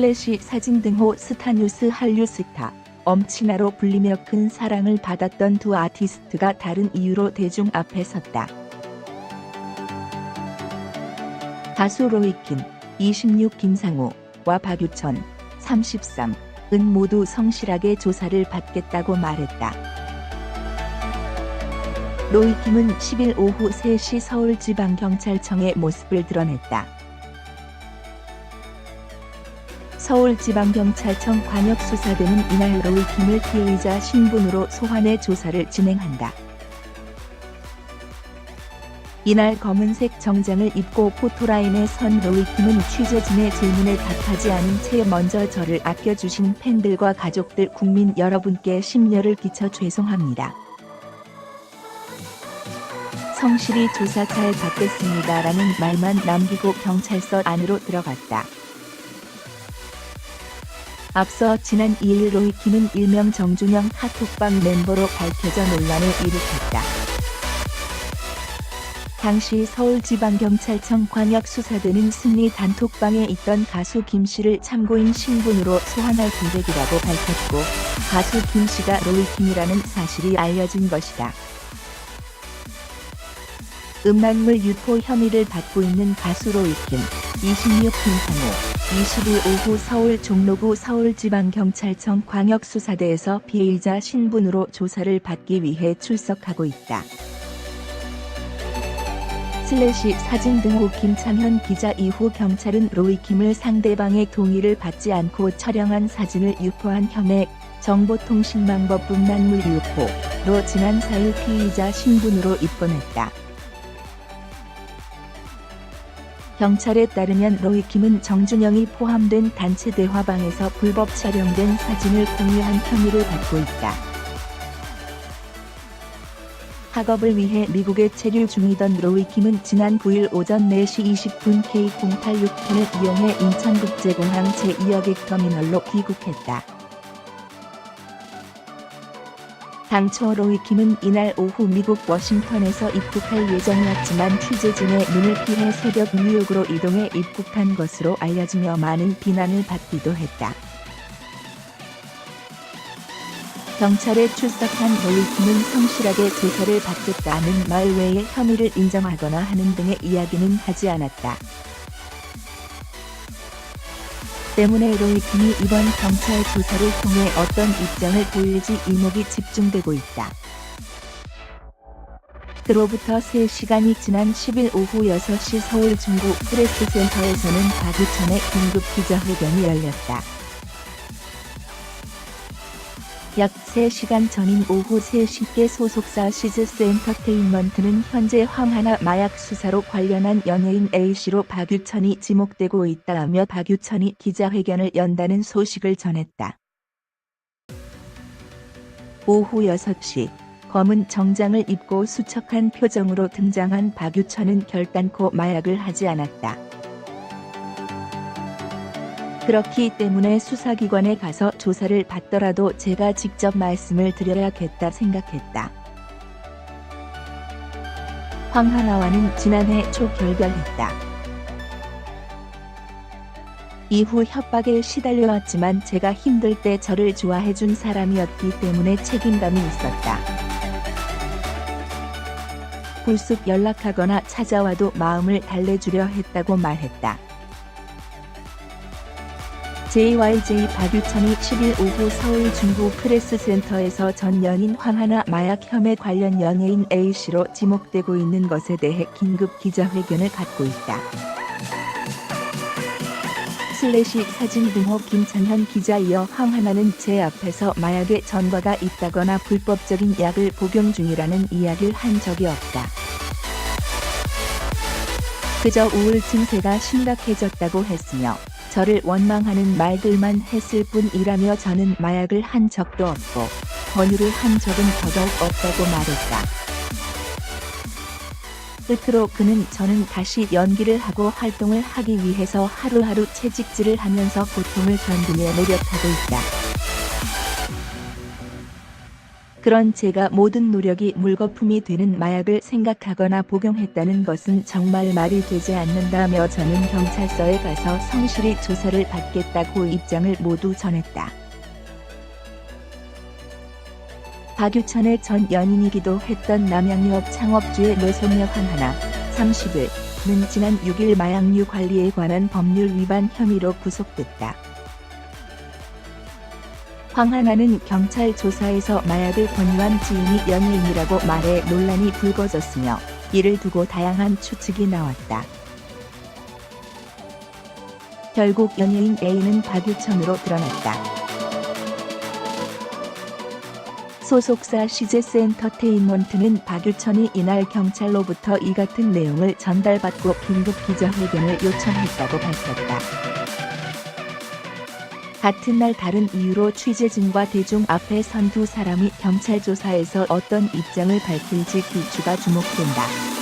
슬래시 사진 등호 스타뉴스 한류 스타 엄친아로 불리며 큰 사랑을 받았던 두 아티스트가 다른 이유로 대중 앞에 섰다. 가수 로이킴 26 김상우와 박유천 33은 모두 성실하게 조사를 받겠다고 말했다. 로이킴은 10일 오후 3시 서울지방경찰청에 모습을 드러냈다. 서울지방경찰청 광역수사대는 이날 로이킴을 피의자 신분으로 소환해 조사를 진행한다. 이날 검은색 정장을 입고 포토라인에 선 로이킴은 취재진의 질문에 답하지 않은 채 먼저 저를 아껴주신 팬들과 가족들 국민 여러분께 심려를 끼쳐 죄송합니다. 성실히 조사 잘 받겠습니다라는 말만 남기고 경찰서 안으로 들어갔다. 앞서 지난 2일 로이킴은 일명 정준영 카톡방 멤버로 밝혀져 논란을 일으켰다. 당시 서울지방경찰청 광역수사대는 승리 단톡방에 있던 가수 김 씨를 참고인 신분으로 소환할 계획이라고 밝혔고 가수 김 씨가 로이킴이라는 사실이 알려진 것이다. 음란물 유포 혐의를 받고 있는 가수 로이킴, 26 김상호, 20일 오후 서울 종로구 서울지방경찰청 광역수사대에서 피의자 신분으로 조사를 받기 위해 출석하고 있다. 슬래시 사진 등호 김창현 기자 이후 경찰은 로이킴을 상대방의 동의를 받지 않고 촬영한 사진을 유포한 혐의 정보통신망법 음란물 유포로 지난 4일 피의자 신분으로 입건했다. 경찰에 따르면 로이킴은 정준영이 포함된 단체 대화방에서 불법 촬영된 사진을 공유한 혐의를 받고 있다. 학업을 위해 미국에 체류 중이던 로이킴은 지난 9일 오전 4시 20분 K086편을 이용해 인천국제공항 제2여객 터미널로 귀국했다. 당초 로이킴은 이날 오후 미국 워싱턴에서 입국할 예정이었지만 취재진의 눈을 피해 새벽 뉴욕으로 이동해 입국한 것으로 알려지며 많은 비난을 받기도 했다. 경찰에 출석한 로이킴은 성실하게 조사를 받겠다는 말 외에 혐의를 인정하거나 하는 등의 이야기는 하지 않았다. 때문에 로이킴이 이번 경찰 조사를 통해 어떤 입장을 보일지 이목이 집중되고 있다. 그로부터 3시간이 지난 10일 오후 6시 서울 중구 프레스센터에서는 박유천의 긴급 기자회견이 열렸다. 약 3시간 전인 오후 3시께 소속사 시즈스 엔터테인먼트는 현재 황하나 마약 수사로 관련한 연예인 A씨로 박유천이 지목되고 있다며 박유천이 기자회견을 연다는 소식을 전했다. 오후 6시 검은 정장을 입고 수척한 표정으로 등장한 박유천은 결단코 마약을 하지 않았다. 그렇기 때문에 수사기관에 가서 조사를 받더라도 제가 직접 말씀을 드려야겠다 생각했다. 황하나와는 지난해 초 결별했다. 이후 협박에 시달려왔지만 제가 힘들 때 저를 좋아해준 사람이었기 때문에 책임감이 있었다. 불쑥 연락하거나 찾아와도 마음을 달래주려 했다고 말했다. JYJ 박유천이 10일 오후 서울 중구 프레스센터에서 전 연인 황하나 마약 혐의 관련 연예인 A씨로 지목되고 있는 것에 대해 긴급 기자회견을 갖고 있다. 슬래시 사진 등호 김창현 기자 이어 황하나는 제 앞에서 마약의 전과가 있다거나 불법적인 약을 복용 중이라는 이야기를 한 적이 없다. 그저 우울 증세가 심각해졌다고 했으며 저를 원망하는 말들만 했을 뿐이라며 저는 마약을 한 적도 없고 권유를 한 적은 더더욱 없다고 말했다. 끝으로 그는 저는 다시 연기를 하고 활동을 하기 위해서 하루하루 채찍질을 하면서 고통을 견디며 노력하고 있다. 그런 제가 모든 노력이 물거품이 되는 마약을 생각하거나 복용했다는 것은 정말 말이 되지 않는다며 저는 경찰서에 가서 성실히 조사를 받겠다고 입장을 모두 전했다. 박유천의 전 연인이기도 했던 남양유업 창업주의 노소녀 황하나 30일 는 지난 6일 마약류 관리에 관한 법률 위반 혐의로 구속됐다. 황하나는 경찰 조사에서 마약을 권유한 지인이 연예인이라고 말해 논란이 불거졌으며 이를 두고 다양한 추측이 나왔다. 결국 연예인 A는 박유천으로 드러났다. 소속사 CJS 엔터테인먼트는 박유천이 이날 경찰로부터 이 같은 내용을 전달받고 긴급 기자회견을 요청했다고 밝혔다. 같은 날 다른 이유로 취재진과 대중 앞에 선 두 사람이 경찰 조사에서 어떤 입장을 밝힐지 귀추가 주목된다.